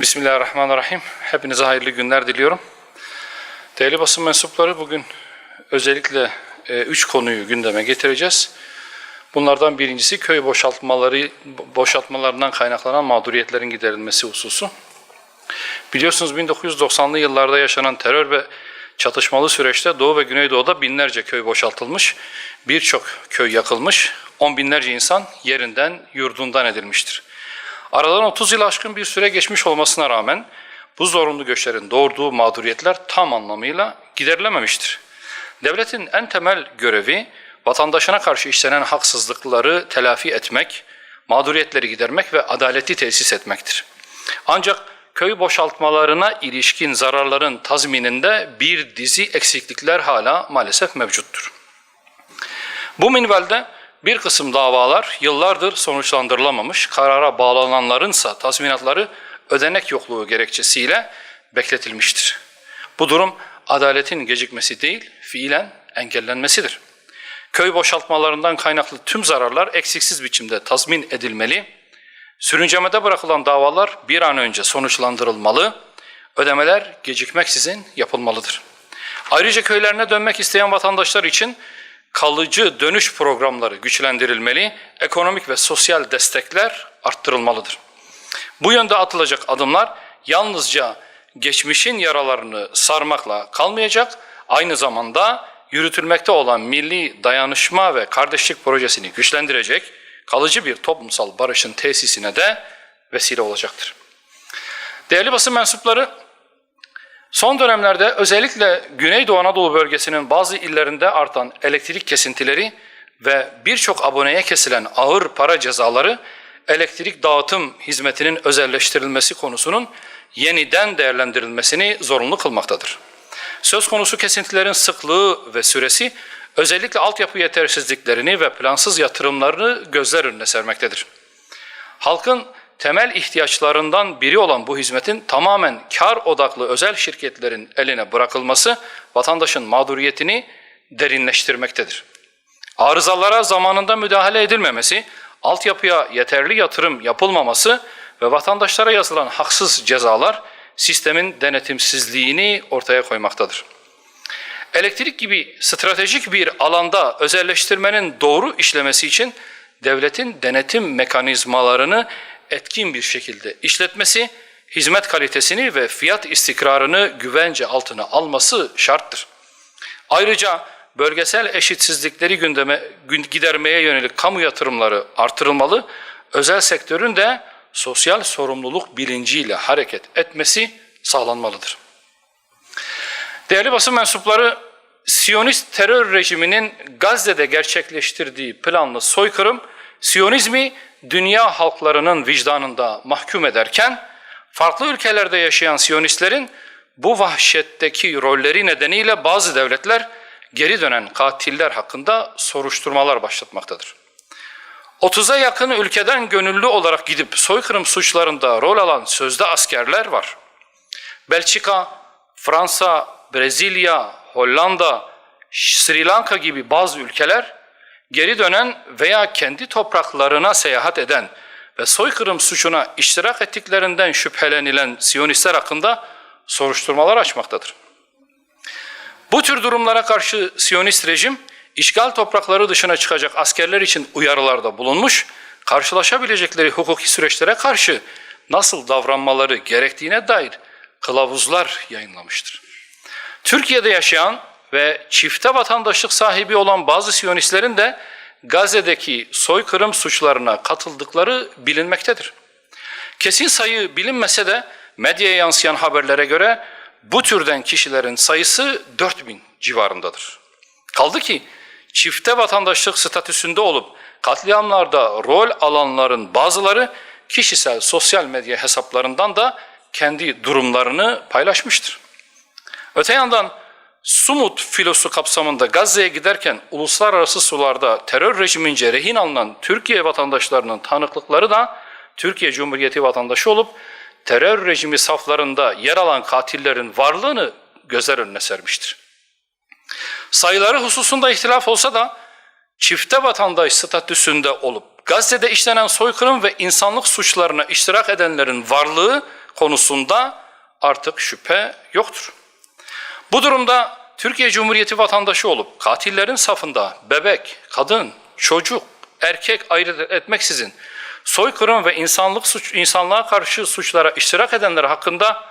Bismillahirrahmanirrahim. Hepinize hayırlı günler diliyorum. Değerli basın mensupları bugün özellikle e, üç konuyu gündeme getireceğiz. Bunlardan birincisi köy boşaltmaları boşaltmalarından kaynaklanan mağduriyetlerin giderilmesi hususu. Biliyorsunuz 1990'lı yıllarda yaşanan terör ve çatışmalı süreçte Doğu ve Güneydoğu'da binlerce köy boşaltılmış, birçok köy yakılmış, on binlerce insan yerinden, yurdundan edilmiştir. Aradan 30 yıl aşkın bir süre geçmiş olmasına rağmen bu zorunlu göçlerin doğurduğu mağduriyetler tam anlamıyla giderilememiştir. Devletin en temel görevi vatandaşına karşı işlenen haksızlıkları telafi etmek, mağduriyetleri gidermek ve adaleti tesis etmektir. Ancak köy boşaltmalarına ilişkin zararların tazmininde bir dizi eksiklikler hala maalesef mevcuttur. Bu minvalde bir kısım davalar yıllardır sonuçlandırılamamış, karara bağlananlarınsa tazminatları ödenek yokluğu gerekçesiyle bekletilmiştir. Bu durum adaletin gecikmesi değil, fiilen engellenmesidir. Köy boşaltmalarından kaynaklı tüm zararlar eksiksiz biçimde tazmin edilmeli, sürüncemede bırakılan davalar bir an önce sonuçlandırılmalı, ödemeler gecikmeksizin yapılmalıdır. Ayrıca köylerine dönmek isteyen vatandaşlar için kalıcı dönüş programları güçlendirilmeli, ekonomik ve sosyal destekler arttırılmalıdır. Bu yönde atılacak adımlar yalnızca geçmişin yaralarını sarmakla kalmayacak, aynı zamanda yürütülmekte olan milli dayanışma ve kardeşlik projesini güçlendirecek, kalıcı bir toplumsal barışın tesisine de vesile olacaktır. Değerli basın mensupları, Son dönemlerde özellikle Güneydoğu Anadolu bölgesinin bazı illerinde artan elektrik kesintileri ve birçok aboneye kesilen ağır para cezaları elektrik dağıtım hizmetinin özelleştirilmesi konusunun yeniden değerlendirilmesini zorunlu kılmaktadır. Söz konusu kesintilerin sıklığı ve süresi özellikle altyapı yetersizliklerini ve plansız yatırımlarını gözler önüne sermektedir. Halkın temel ihtiyaçlarından biri olan bu hizmetin tamamen kar odaklı özel şirketlerin eline bırakılması vatandaşın mağduriyetini derinleştirmektedir. Arızalara zamanında müdahale edilmemesi, altyapıya yeterli yatırım yapılmaması ve vatandaşlara yazılan haksız cezalar sistemin denetimsizliğini ortaya koymaktadır. Elektrik gibi stratejik bir alanda özelleştirmenin doğru işlemesi için devletin denetim mekanizmalarını etkin bir şekilde işletmesi, hizmet kalitesini ve fiyat istikrarını güvence altına alması şarttır. Ayrıca bölgesel eşitsizlikleri gündeme gidermeye yönelik kamu yatırımları artırılmalı, özel sektörün de sosyal sorumluluk bilinciyle hareket etmesi sağlanmalıdır. Değerli basın mensupları, Siyonist terör rejiminin Gazze'de gerçekleştirdiği planlı soykırım, Siyonizmi dünya halklarının vicdanında mahkum ederken, farklı ülkelerde yaşayan Siyonistlerin bu vahşetteki rolleri nedeniyle bazı devletler geri dönen katiller hakkında soruşturmalar başlatmaktadır. 30'a yakın ülkeden gönüllü olarak gidip soykırım suçlarında rol alan sözde askerler var. Belçika, Fransa, Brezilya, Hollanda, Sri Lanka gibi bazı ülkeler geri dönen veya kendi topraklarına seyahat eden ve soykırım suçuna iştirak ettiklerinden şüphelenilen Siyonistler hakkında soruşturmalar açmaktadır. Bu tür durumlara karşı Siyonist rejim, işgal toprakları dışına çıkacak askerler için uyarılarda bulunmuş, karşılaşabilecekleri hukuki süreçlere karşı nasıl davranmaları gerektiğine dair kılavuzlar yayınlamıştır. Türkiye'de yaşayan ve çifte vatandaşlık sahibi olan bazı Siyonistlerin de Gazze'deki soykırım suçlarına katıldıkları bilinmektedir. Kesin sayı bilinmese de medyaya yansıyan haberlere göre bu türden kişilerin sayısı 4000 civarındadır. Kaldı ki çifte vatandaşlık statüsünde olup katliamlarda rol alanların bazıları kişisel sosyal medya hesaplarından da kendi durumlarını paylaşmıştır. Öte yandan Sumut filosu kapsamında Gazze'ye giderken uluslararası sularda terör rejimince rehin alınan Türkiye vatandaşlarının tanıklıkları da Türkiye Cumhuriyeti vatandaşı olup terör rejimi saflarında yer alan katillerin varlığını gözler önüne sermiştir. Sayıları hususunda ihtilaf olsa da çifte vatandaş statüsünde olup Gazze'de işlenen soykırım ve insanlık suçlarına iştirak edenlerin varlığı konusunda artık şüphe yoktur. Bu durumda Türkiye Cumhuriyeti vatandaşı olup katillerin safında bebek, kadın, çocuk, erkek ayırt etmeksizin soykırım ve insanlık suç, insanlığa karşı suçlara iştirak edenler hakkında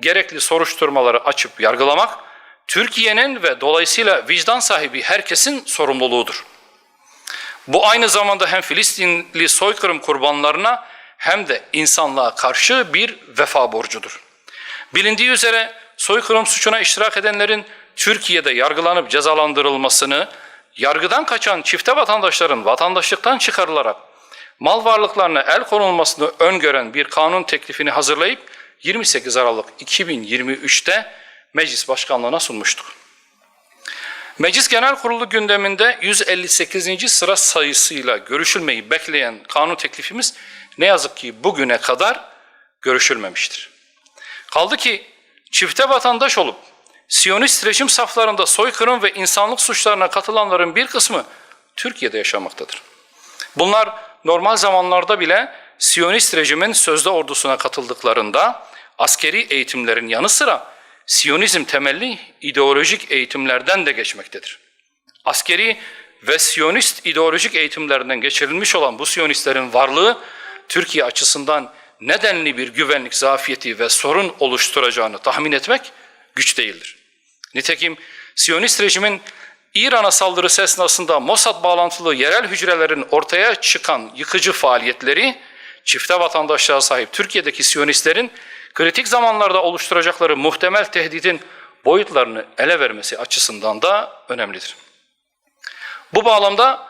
gerekli soruşturmaları açıp yargılamak Türkiye'nin ve dolayısıyla vicdan sahibi herkesin sorumluluğudur. Bu aynı zamanda hem Filistinli soykırım kurbanlarına hem de insanlığa karşı bir vefa borcudur. Bilindiği üzere soykırım suçuna iştirak edenlerin Türkiye'de yargılanıp cezalandırılmasını, yargıdan kaçan çifte vatandaşların vatandaşlıktan çıkarılarak mal varlıklarına el konulmasını öngören bir kanun teklifini hazırlayıp 28 Aralık 2023'te Meclis Başkanlığı'na sunmuştuk. Meclis Genel Kurulu gündeminde 158. sıra sayısıyla görüşülmeyi bekleyen kanun teklifimiz ne yazık ki bugüne kadar görüşülmemiştir. Kaldı ki çifte vatandaş olup Siyonist rejim saflarında soykırım ve insanlık suçlarına katılanların bir kısmı Türkiye'de yaşamaktadır. Bunlar normal zamanlarda bile Siyonist rejimin sözde ordusuna katıldıklarında askeri eğitimlerin yanı sıra Siyonizm temelli ideolojik eğitimlerden de geçmektedir. Askeri ve Siyonist ideolojik eğitimlerinden geçirilmiş olan bu Siyonistlerin varlığı Türkiye açısından nedenli bir güvenlik zafiyeti ve sorun oluşturacağını tahmin etmek güç değildir. Nitekim Siyonist rejimin İran'a saldırısı esnasında Mossad bağlantılı yerel hücrelerin ortaya çıkan yıkıcı faaliyetleri çifte vatandaşlığa sahip Türkiye'deki Siyonistlerin kritik zamanlarda oluşturacakları muhtemel tehdidin boyutlarını ele vermesi açısından da önemlidir. Bu bağlamda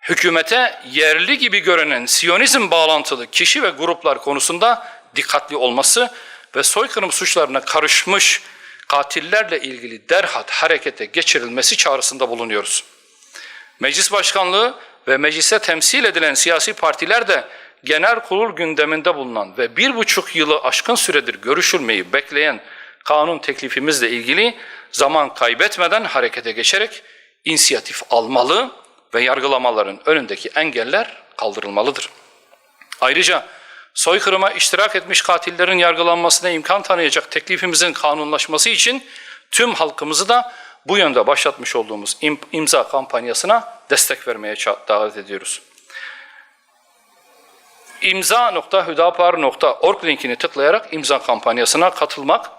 hükümete yerli gibi görünen Siyonizm bağlantılı kişi ve gruplar konusunda dikkatli olması ve soykırım suçlarına karışmış katillerle ilgili derhal harekete geçirilmesi çağrısında bulunuyoruz. Meclis Başkanlığı ve meclise temsil edilen siyasi partiler de genel kurul gündeminde bulunan ve bir buçuk yılı aşkın süredir görüşülmeyi bekleyen kanun teklifimizle ilgili zaman kaybetmeden harekete geçerek inisiyatif almalı ve yargılamaların önündeki engeller kaldırılmalıdır. Ayrıca soykırıma iştirak etmiş katillerin yargılanmasına imkan tanıyacak teklifimizin kanunlaşması için tüm halkımızı da bu yönde başlatmış olduğumuz imza kampanyasına destek vermeye davet ediyoruz. imza.hüdapar.org linkini tıklayarak imza kampanyasına katılmak,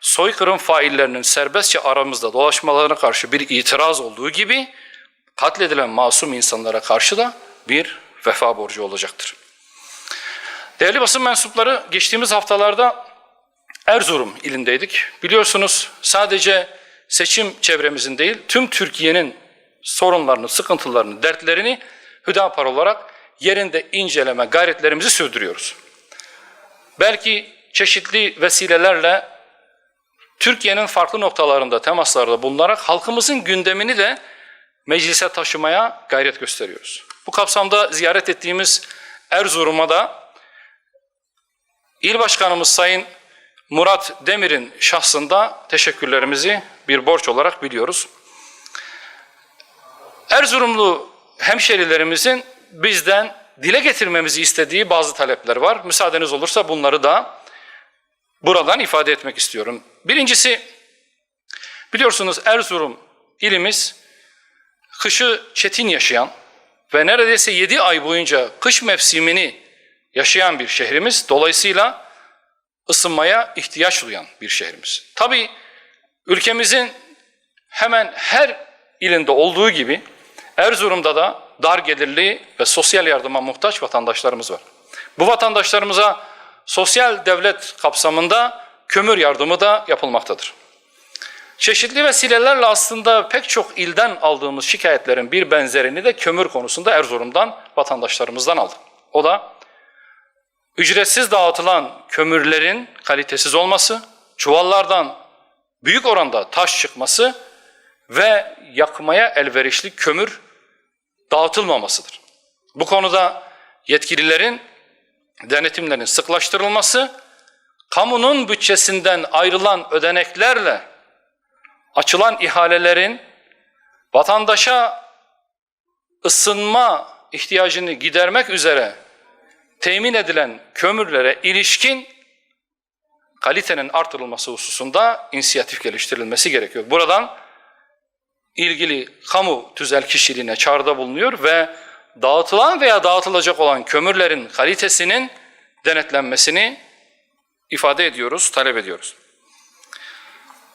soykırım faillerinin serbestçe aramızda dolaşmalarına karşı bir itiraz olduğu gibi katledilen masum insanlara karşı da bir vefa borcu olacaktır. Değerli basın mensupları geçtiğimiz haftalarda Erzurum ilindeydik. Biliyorsunuz sadece seçim çevremizin değil tüm Türkiye'nin sorunlarını, sıkıntılarını, dertlerini Hüdapar olarak yerinde inceleme gayretlerimizi sürdürüyoruz. Belki çeşitli vesilelerle Türkiye'nin farklı noktalarında temaslarda bulunarak halkımızın gündemini de meclise taşımaya gayret gösteriyoruz. Bu kapsamda ziyaret ettiğimiz Erzurum'a da İl Başkanımız Sayın Murat Demir'in şahsında teşekkürlerimizi bir borç olarak biliyoruz. Erzurumlu hemşerilerimizin bizden dile getirmemizi istediği bazı talepler var. Müsaadeniz olursa bunları da buradan ifade etmek istiyorum. Birincisi biliyorsunuz Erzurum ilimiz kışı çetin yaşayan ve neredeyse 7 ay boyunca kış mevsimini yaşayan bir şehrimiz. Dolayısıyla ısınmaya ihtiyaç duyan bir şehrimiz. Tabii ülkemizin hemen her ilinde olduğu gibi Erzurum'da da dar gelirli ve sosyal yardıma muhtaç vatandaşlarımız var. Bu vatandaşlarımıza sosyal devlet kapsamında kömür yardımı da yapılmaktadır. Çeşitli vesilelerle aslında pek çok ilden aldığımız şikayetlerin bir benzerini de kömür konusunda Erzurum'dan vatandaşlarımızdan aldık. O da ücretsiz dağıtılan kömürlerin kalitesiz olması, çuvallardan büyük oranda taş çıkması ve yakmaya elverişli kömür dağıtılmamasıdır. Bu konuda yetkililerin denetimlerin sıklaştırılması, kamunun bütçesinden ayrılan ödeneklerle açılan ihalelerin vatandaşa ısınma ihtiyacını gidermek üzere temin edilen kömürlere ilişkin kalitenin artırılması hususunda inisiyatif geliştirilmesi gerekiyor. Buradan ilgili kamu tüzel kişiliğine çağrıda bulunuyor ve dağıtılan veya dağıtılacak olan kömürlerin kalitesinin denetlenmesini ifade ediyoruz, talep ediyoruz.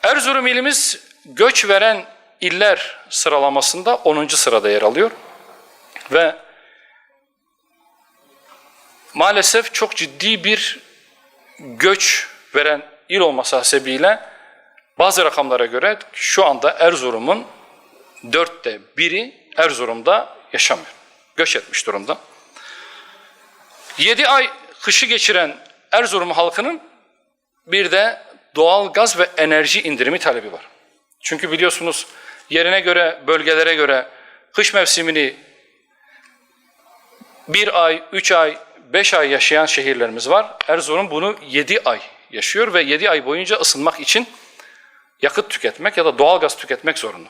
Erzurum ilimiz göç veren iller sıralamasında 10. sırada yer alıyor ve maalesef çok ciddi bir göç veren il olması hasebiyle bazı rakamlara göre şu anda Erzurum'un dörtte biri Erzurum'da yaşamıyor. Göç etmiş durumda. 7 ay kışı geçiren Erzurum halkının bir de doğal gaz ve enerji indirimi talebi var. Çünkü biliyorsunuz yerine göre, bölgelere göre kış mevsimini bir ay, üç ay, beş ay yaşayan şehirlerimiz var. Erzurum bunu yedi ay yaşıyor ve yedi ay boyunca ısınmak için yakıt tüketmek ya da doğal gaz tüketmek zorunda.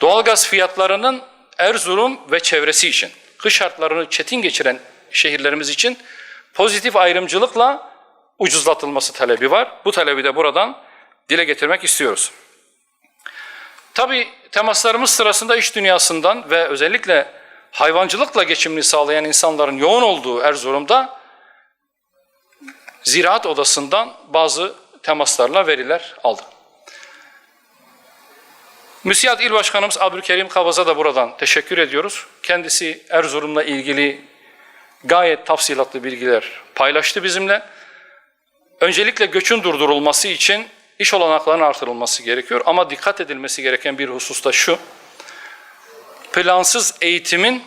Doğal gaz fiyatlarının Erzurum ve çevresi için, kış şartlarını çetin geçiren şehirlerimiz için pozitif ayrımcılıkla ucuzlatılması talebi var. Bu talebi de buradan dile getirmek istiyoruz. Tabii temaslarımız sırasında iş dünyasından ve özellikle hayvancılıkla geçimini sağlayan insanların yoğun olduğu Erzurum'da Ziraat Odası'ndan bazı temaslarla veriler aldık. Müsiyat İl Başkanımız Abdülkerim Kavaz'a da buradan teşekkür ediyoruz. Kendisi Erzurum'la ilgili gayet tafsilatlı bilgiler paylaştı bizimle. Öncelikle göçün durdurulması için iş olanaklarının artırılması gerekiyor. Ama dikkat edilmesi gereken bir husus da şu. Plansız eğitimin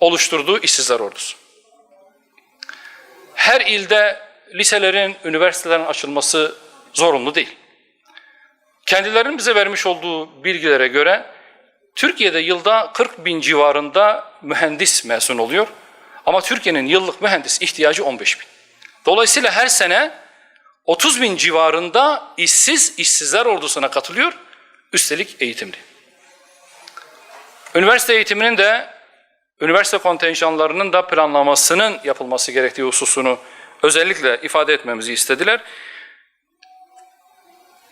oluşturduğu işsizler ordusu. Her ilde liselerin, üniversitelerin açılması zorunlu değil. Kendilerinin bize vermiş olduğu bilgilere göre Türkiye'de yılda 40 bin civarında mühendis mezun oluyor. Ama Türkiye'nin yıllık mühendis ihtiyacı 15 bin. Dolayısıyla her sene 30 bin civarında işsiz, işsizler ordusuna katılıyor. Üstelik eğitimli. Üniversite eğitiminin de, üniversite kontenjanlarının da planlamasının yapılması gerektiği hususunu özellikle ifade etmemizi istediler.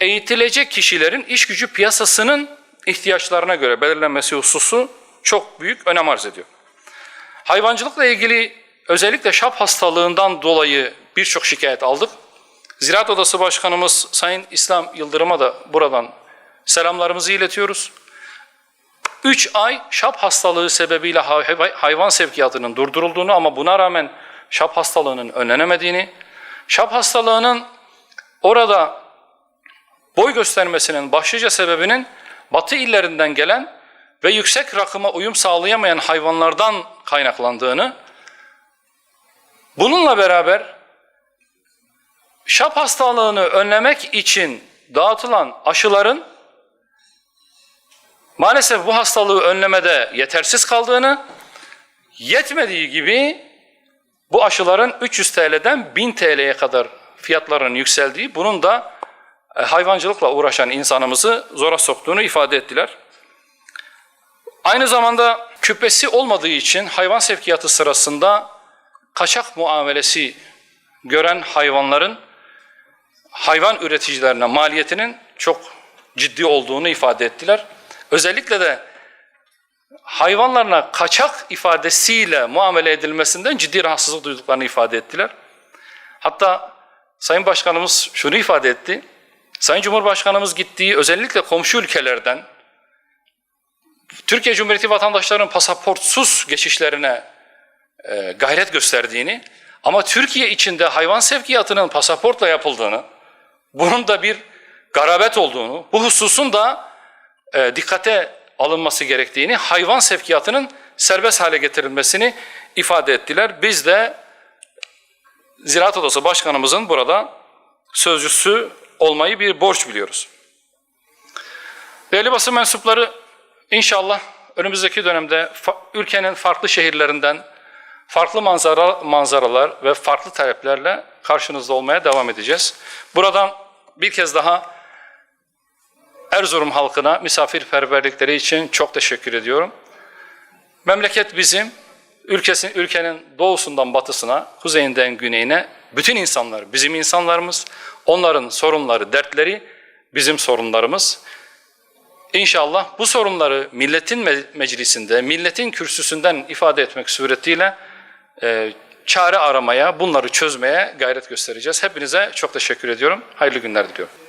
Eğitilecek kişilerin iş gücü piyasasının ihtiyaçlarına göre belirlenmesi hususu çok büyük önem arz ediyor. Hayvancılıkla ilgili özellikle şap hastalığından dolayı birçok şikayet aldık. Ziraat Odası Başkanımız Sayın İslam Yıldırım'a da buradan selamlarımızı iletiyoruz. 3 ay şap hastalığı sebebiyle hayvan sevkiyatının durdurulduğunu ama buna rağmen şap hastalığının önlenemediğini, şap hastalığının orada boy göstermesinin başlıca sebebinin batı illerinden gelen ve yüksek rakıma uyum sağlayamayan hayvanlardan kaynaklandığını, bununla beraber şap hastalığını önlemek için dağıtılan aşıların maalesef bu hastalığı önlemede yetersiz kaldığını, yetmediği gibi bu aşıların 300 TL'den 1000 TL'ye kadar fiyatlarının yükseldiği, bunun da e, hayvancılıkla uğraşan insanımızı zora soktuğunu ifade ettiler. Aynı zamanda küpesi olmadığı için hayvan sevkiyatı sırasında kaçak muamelesi gören hayvanların hayvan üreticilerine maliyetinin çok ciddi olduğunu ifade ettiler. Özellikle de hayvanlarına kaçak ifadesiyle muamele edilmesinden ciddi rahatsızlık duyduklarını ifade ettiler. Hatta Sayın Başkanımız şunu ifade etti. Sayın Cumhurbaşkanımız gittiği özellikle komşu ülkelerden Türkiye Cumhuriyeti vatandaşlarının pasaportsuz geçişlerine e, gayret gösterdiğini ama Türkiye içinde hayvan sevkiyatının pasaportla yapıldığını, bunun da bir garabet olduğunu, bu hususun da e, dikkate alınması gerektiğini, hayvan sevkiyatının serbest hale getirilmesini ifade ettiler. Biz de Ziraat Odası Başkanımızın burada sözcüsü olmayı bir borç biliyoruz. Değerli basın mensupları inşallah önümüzdeki dönemde ülkenin farklı şehirlerinden farklı manzara, manzaralar ve farklı taleplerle karşınızda olmaya devam edeceğiz. Buradan bir kez daha Erzurum halkına misafirperverlikleri için çok teşekkür ediyorum. Memleket bizim, ülkesin, ülkenin doğusundan batısına, kuzeyinden güneyine bütün insanlar bizim insanlarımız. Onların sorunları, dertleri bizim sorunlarımız. İnşallah bu sorunları milletin me- meclisinde, milletin kürsüsünden ifade etmek suretiyle e, çare aramaya, bunları çözmeye gayret göstereceğiz. Hepinize çok teşekkür ediyorum. Hayırlı günler diliyorum.